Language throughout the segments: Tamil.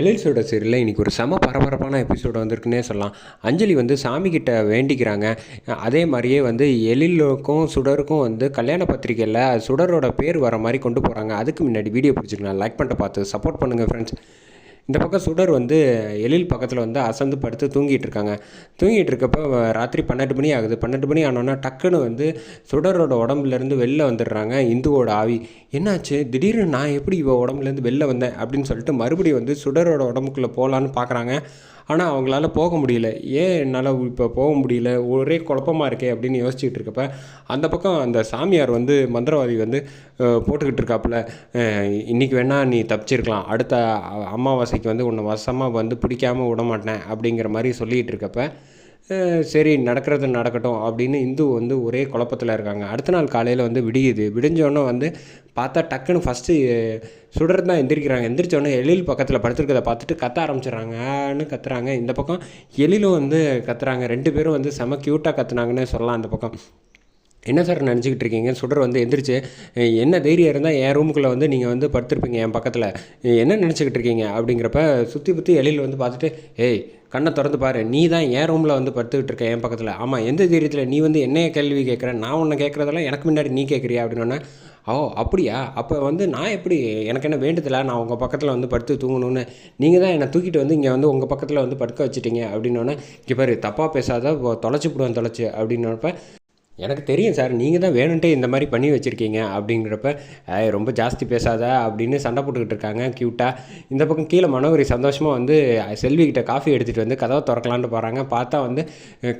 எழில்ஸோட சீரியலில் இன்றைக்கி ஒரு செம பரபரப்பான எபிசோடு வந்திருக்குன்னே சொல்லலாம். அஞ்சலி வந்து சாமிக்கிட்ட வேண்டிக்கிறாங்க. அதே மாதிரியே வந்து எழிலுக்கும் சுடருக்கும் வந்து கல்யாண பத்திரிக்கையில் சுடரோட பேர் வர மாதிரி கொண்டு போகிறாங்க அதுக்கு முன்னாடி வீடியோ பிடிச்சிக்கலாம் லைக் பண்ணிட்டு பார்த்து சப்போர்ட் பண்ணுங்கள் ஃப்ரெண்ட்ஸ் இந்த பக்கம் சுடர் வந்து எழில் பக்கத்தில் வந்து அசந்து படுத்து தூங்கிட்டு இருக்காங்க. தூங்கிட்டு இருக்கப்போ ராத்திரி பன்னெண்டு மணி ஆகுது. பன்னெண்டு மணி ஆனோன்னா டக்குன்னு வந்து சுடரோட உடம்புலேருந்து வெளில வந்துடுறாங்க இந்துவோட ஆவி. என்னாச்சு? திடீர்னு நான் எப்படி இவ உடம்புலேருந்து வெளில வந்தேன் அப்படின்னு சொல்லிட்டு மறுபடியும் வந்து சுடரோட உடம்புக்குள்ளே போகலான்னு பார்க்குறாங்க ஆனால் அவங்களால போக முடியல. ஏன் என்னால் இப்போ போக முடியல? ஒரே குழப்பமாக இருக்கே அப்படின்னு யோசிச்சுட்டு இருக்கப்ப அந்த பக்கம் அந்த சாமியார் வந்து மந்திரவாதி வந்து போட்டுக்கிட்டு இருக்காப்புல இன்றைக்கி வேணால் நீ தப்பிச்சிருக்கலாம். அடுத்த அமாவாசைக்கு வந்து உன்னை வசமாக வந்து பிடிக்காம விட மாட்டேன் அப்படிங்கிற மாதிரி சொல்லிகிட்டு இருக்கப்ப சரி நடக்கிறது நடக்கட்டும் அப்படின்னு இந்து வந்து ஒரே குழப்பத்தில் இருக்காங்க. அடுத்த நாள் காலையில் வந்து விடியுது. விடிஞ்சோடனே வந்து பார்த்தா டக்குன்னு ஃபஸ்ட்டு சுடர் தான் எந்திரிக்கிறாங்க. எந்திரிச்சோடனே எழில் பக்கத்தில் படுத்துருக்கதை பார்த்துட்டு கத்த ஆரம்பிச்சிடறாங்கன்னு கத்துறாங்க. இந்த பக்கம் எழிலும் வந்து கத்துறாங்க. ரெண்டு பேரும் வந்து செம க்யூட்டாக கத்துனாங்கன்னு சொல்லலாம் அந்த பக்கம். என்ன சார் நினச்சிக்கிட்டு இருக்கீங்க? சுடர் வந்து எந்திரிச்சு என்ன தைரியம் இருந்தால் என் ரூமுக்குள்ளே வந்து நீங்கள் வந்து படுத்திருப்பீங்க என் பக்கத்தில். என்ன நினச்சிக்கிட்டு இருக்கீங்க? அப்படிங்கிறப்ப சுற்றி புற்றி எழில் வந்து பார்த்துட்டு ஏய் கண்ணை திறந்து பாரு. நீ தான் என் ரூமில் வந்து படுத்துக்கிட்டு இருக்க என் பக்கத்தில். ஆமாம் எந்த தைரியத்தில் நீ வந்து என்னைய கேள்வி கேட்குற? நான் உன்னை கேட்குறதெல்லாம் எனக்கு முன்னாடி நீ கேட்குறியா? அப்படின்னோடனே ஓ அப்படியா? அப்போ வந்து நான் எப்படி எனக்கு என்ன வேண்டுதலா? நான் உங்கள் பக்கத்தில் வந்து படுத்து தூங்கணும்னு. நீங்கள் தான் என்னை தூக்கிட்டு வந்து இங்கே வந்து உங்கள் பக்கத்தில் வந்து படுக்க வச்சுட்டீங்க. அப்படின்னோடனே இங்கே பாரு தப்பாக பேசாத தொலைச்சி போடுவேன் தொலைச்சி. அப்படின்னப்ப எனக்கு தெரியும் சார் நீங்கள் தான் வேணுன்ட்டே இந்த மாதிரி பண்ணி வச்சுருக்கீங்க அப்படிங்கிறப்ப ரொம்ப ஜாஸ்தி பேசாத அப்படின்னு சண்டை போட்டுக்கிட்டு இருக்காங்க க்யூட்டாக இந்த பக்கம் கீழே மனோகரி சந்தோஷமாக வந்து செல்விக்கிட்ட காஃபி எடுத்துகிட்டு வந்து கதவை திறக்கலான்ட்டு போகிறாங்க பார்த்தா வந்து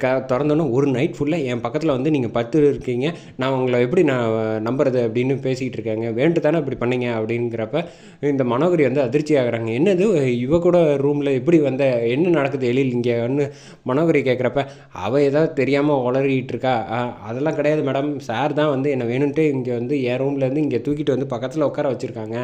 க திறந்தோன்னே ஒரு நைட் ஃபுல்லாக என் பக்கத்தில் வந்து நீங்கள் பத்து இருக்கீங்க. நான் உங்களை எப்படி நான் நம்புறது அப்படின்னு பேசிக்கிட்டு இருக்காங்க. வேண்டு தானே இப்படி பண்ணீங்க அப்படிங்கிறப்ப இந்த மனோகரி வந்து அதிர்ச்சி ஆகிறாங்க. என்னது இவ கூட ரூமில் எப்படி வந்த என்ன நடக்குது எழில் இங்கேன்னு மனோகரி கேட்குறப்ப அவள் ஏதாவது தெரியாமல் உளறிக்கிட்டு இருக்கா? அதெல்லாம் கிடையாது மேடம். சார் தான் வந்து என்னை வேணும்ன்ட்டு இங்கே வந்து என் ரூம்லேருந்து இங்கே தூக்கிட்டு வந்து பக்கத்தில் உட்கார வச்சுருக்காங்க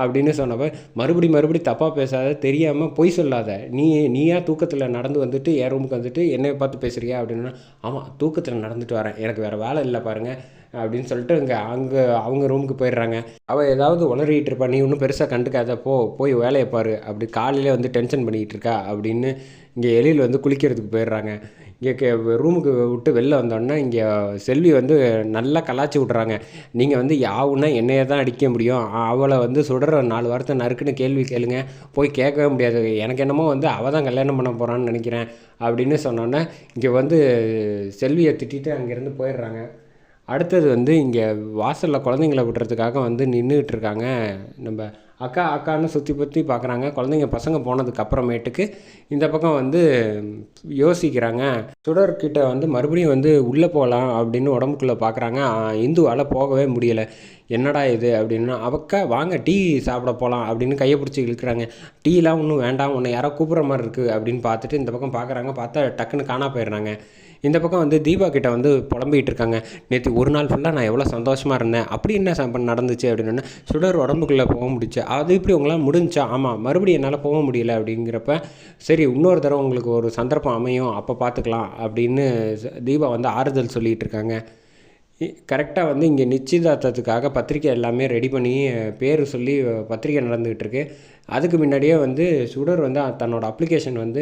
அப்படின்னு சொன்னப்போ மறுபடி மறுபடி தப்பாக பேசாத தெரியாமல் பொய் சொல்லாத. நீ நீயா தூக்கத்தில் நடந்து வந்துட்டு என் ரூமுக்கு வந்துட்டு என்னை பார்த்து பேசுறியா அப்படின்னா ஆமாம் தூக்கத்தில் நடந்துட்டு வரேன். எனக்கு வேறு வேலை இல்லை பாருங்கள் அப்படின்னு சொல்லிட்டு இங்கே அங்கே அவங்க ரூமுக்கு போயிடுறாங்க. அவள் ஏதாவது உளறிட்டு இருப்பா நீ ஒன்றும் பெருசாக கண்டுக்காத போ போய் வேலையை பாரு. அப்படி காலையிலே வந்து டென்ஷன் பண்ணிக்கிட்டு இருக்கா அப்படின்னு இங்கே எழில் வந்து குளிக்கிறதுக்கு போயிடுறாங்க. இங்கே கே ரூமுக்கு விட்டு வெளில வந்தோடனே இங்கே செல்வி வந்து நல்லா கலாச்சி விட்றாங்க. நீங்கள் வந்து யாவுன்னா என்னைய தான் அடிக்க முடியும். அவளை வந்து சுடுற நாலு வாரத்தை நறுக்குன்னு கேள்வி கேளுங்க. போய் கேட்கவே முடியாது. எனக்கு என்னமோ வந்து அவள் தான் கல்யாணம் பண்ண போகிறான்னு நினைக்கிறேன் அப்படின்னு சொன்னோன்னே இங்கே வந்து செல்வியை திட்டிட்டு அங்கேருந்து போயிடுறாங்க. அடுத்தது வந்து இங்கே வாசலில் குழந்தைங்கள விடுறதுக்காக வந்து நின்றுக்கிட்டு இருக்காங்க. நம்ம அக்கா அக்கான்னு சுற்றி பற்றி பார்க்குறாங்க குழந்தைங்க பசங்க போனதுக்கு அப்புறமேட்டுக்கு இந்த பக்கம் வந்து யோசிக்கிறாங்க. சுடர்கிட்ட வந்து மறுபடியும் வந்து உள்ளே போகலாம் அப்படின்னு உடம்புக்குள்ளே பார்க்குறாங்க இந்துவால் போகவே முடியலை. என்னடா இது அப்படின்னு. அவக்கா வாங்க டீ சாப்பிட போகலாம் அப்படின்னு கையை பிடிச்சி இழுக்கிறாங்க. டீலாம் ஒன்றும் வேண்டாம் ஒன்று யாரோ கூப்பிட்ற மாதிரி இருக்குது அப்படின்னு பார்த்துட்டு இந்த பக்கம் பார்க்குறாங்க பார்த்தா டக்குன்னு காணா போயிடுறாங்க. இந்த பக்கம் வந்து தீபா கிட்ட வந்து புலம்பிகிட்டு இருக்காங்க. நேற்று ஒரு நாள் ஃபுல்லாக நான் எவ்வளோ சந்தோஷமாக இருந்தேன். அப்படி என்ன சம்பவம் நடந்துச்சு அப்படின்னா சுடர் உடம்புக்குள்ளே போக முடிச்சு. அது இப்படி உங்களால் முடிஞ்சா ஆமாம் மறுபடியும் என்னால் போக முடியல அப்படிங்கிறப்ப சரி இன்னொரு தடவை உங்களுக்கு ஒரு சந்தர்ப்பம் அமையும் அப்போ பார்த்துக்கலாம் அப்படின்னு தீபா வந்து ஆறுதல் சொல்லிகிட்டு இருக்காங்க. கரெக்டாக வந்து இங்கே நிச்சயதார்த்தத்துக்காக பத்திரிக்கை எல்லாமே ரெடி பண்ணி பேர் சொல்லி பத்திரிக்கை நடந்துகிட்டு இருக்கு. அதுக்கு முன்னாடியே வந்து சுடர் வந்து தன்னோட அப்ளிகேஷன் வந்து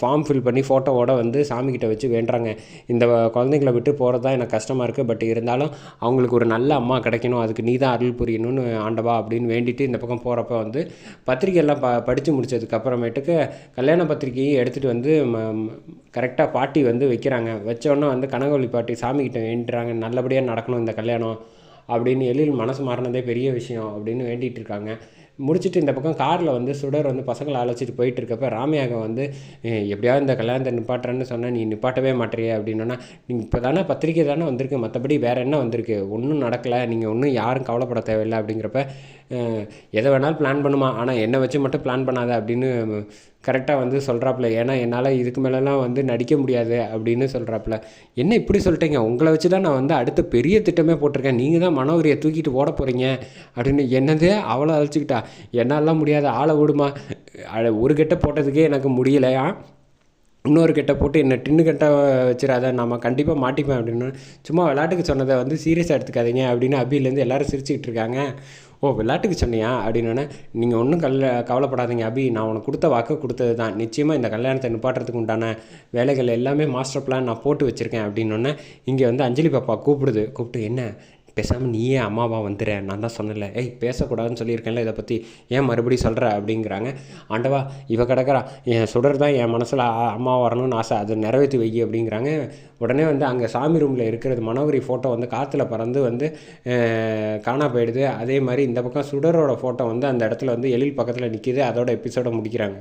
ஃபார்ம் ஃபில் பண்ணி ஃபோட்டோவோட வந்து சாமிக்கிட்ட வச்சு வேண்டுறாங்க. இந்த குழந்தைங்களை குழந்தைங்கள விட்டு போகிறது தான் எனக்கு கஷ்டமாக இருக்குது பட் இருந்தாலும் அவங்களுக்கு ஒரு நல்ல அம்மா கிடைக்கணும். அதுக்கு நீ தான் அருள் புரியணும்னு ஆண்டவா அப்படின்னு வேண்டிட்டு இந்த பக்கம் போகிறப்ப வந்து பத்திரிக்கையெல்லாம் ப படித்து முடித்ததுக்கப்புறமேட்டுக்கு கல்யாண பத்திரிக்கையும் எடுத்துகிட்டு வந்து கரெக்டாக பாட்டி வந்து வைக்கிறாங்க. வச்சோன்னே வந்து கனகவழி பாட்டி சாமிக்கிட்ட வேண்டுறாங்க. நல்லபடியாக நடக்கணும் இந்த கல்யாணம் அப்படின்னு எழில் மனசு மாறினதே பெரிய விஷயம் அப்படின்னு வேண்டிகிட்டு இருக்காங்க. முடிச்சுட்டு இந்த பக்கம் காரில் வந்து சுடர் வந்து பசங்களை அழைச்சிட்டு போயிட்டு இருக்கப்ப ராமயாகம் வந்து எப்படியாவது இந்த கல்யாணத்தை நிப்பாட்டுறேன்னு சொன்னால் நீ நிப்பாட்டவே மாட்டேறிய அப்படின்னா நீங்கள் இப்போ தானே பத்திரிக்கை தானே வந்திருக்கு மற்றபடி வேறு என்ன வந்திருக்கு? ஒன்றும் நடக்கலை நீங்கள் ஒன்றும் யாரும் கவலைப்பட தேவையில்லை அப்படிங்கிறப்ப எதை வேணாலும் பிளான் பண்ணுமா? ஆனால் என்னை வச்சு மட்டும் பிளான் பண்ணாத அப்படின்னு கரெக்டாக வந்து சொல்கிறாப்புல ஏன்னா என்னால் இதுக்கு மேலெலாம் வந்து நடிக்க முடியாது அப்படின்னு சொல்கிறாப்புல என்ன இப்படி சொல்லிட்டீங்க? உங்களை வச்சு தான் நான் வந்து அடுத்த பெரிய திட்டமே போட்டிருக்கேன். நீங்கள் தான் மனோகரியை தூக்கிட்டு ஓட போகிறீங்க அப்படின்னு என்னது அவ்வளோ அழைச்சிக்கிட்டா. என்னாலாம் முடியாது ஆளை விடுமா ஒரு கெட்ட போட்டதுக்கே எனக்கு முடியலையா? இன்னொரு கெட்ட போட்டு என்ன டின்னு கெட்ட வச்சிடாத. நம்ம கண்டிப்பாக மாட்டிப்பேன் அப்படின்னு. சும்மா விளையாட்டுக்கு சொன்னதை வந்து சீரியஸாக எடுத்துக்காதீங்க அப்படின்னு அபிலேருந்து எல்லோரும் சிரிச்சுக்கிட்டு இருக்காங்க. ஓ விளையாட்டுக்கு சொன்னியா? அப்படின்னோடனே நீங்கள் ஒன்றும் கல்ல கவலைப்படாதீங்க அபி. நான் உனக்கு கொடுத்த வாக்கு கொடுத்தது தான். நிச்சயமாக இந்த கல்யாணத்தை நிப்பாட்டுறதுக்கு உண்டான வேலைகள் எல்லாமே மாஸ்டர் பிளான் நான் போட்டு வச்சுருக்கேன். அப்படின்னோடனே இங்கே வந்து அஞ்சலி பாப்பா கூப்பிடுது. கூப்பிட்டு என்ன? பேசாமல் நீயே அம்மாவா வந்துடுற நான் தான் சொன்னல ஏய் பேசக்கூடாதுன்னு சொல்லியிருக்கேன்ல இதை பற்றி ஏன் மறுபடியும் சொல்கிற அப்படிங்கிறாங்க. ஆண்டவா இவ கிடக்கிறா. என் சுடர் தான் என் மனசில் அம்மா வரணும்னு ஆசை. அதை நிறைவேற்றி வை அப்படிங்கிறாங்க. உடனே வந்து அங்கே சாமி ரூமில் இருக்கிறது மனோகரி ஃபோட்டோ வந்து காற்றுல பறந்து வந்து காணா போயிடுது. அதே மாதிரி இந்த பக்கம் சுடரோட ஃபோட்டோ வந்து அந்த இடத்துல வந்து எழில் பக்கத்தில் நிற்கிது அதோட எபிசோடை முடிக்கிறாங்க.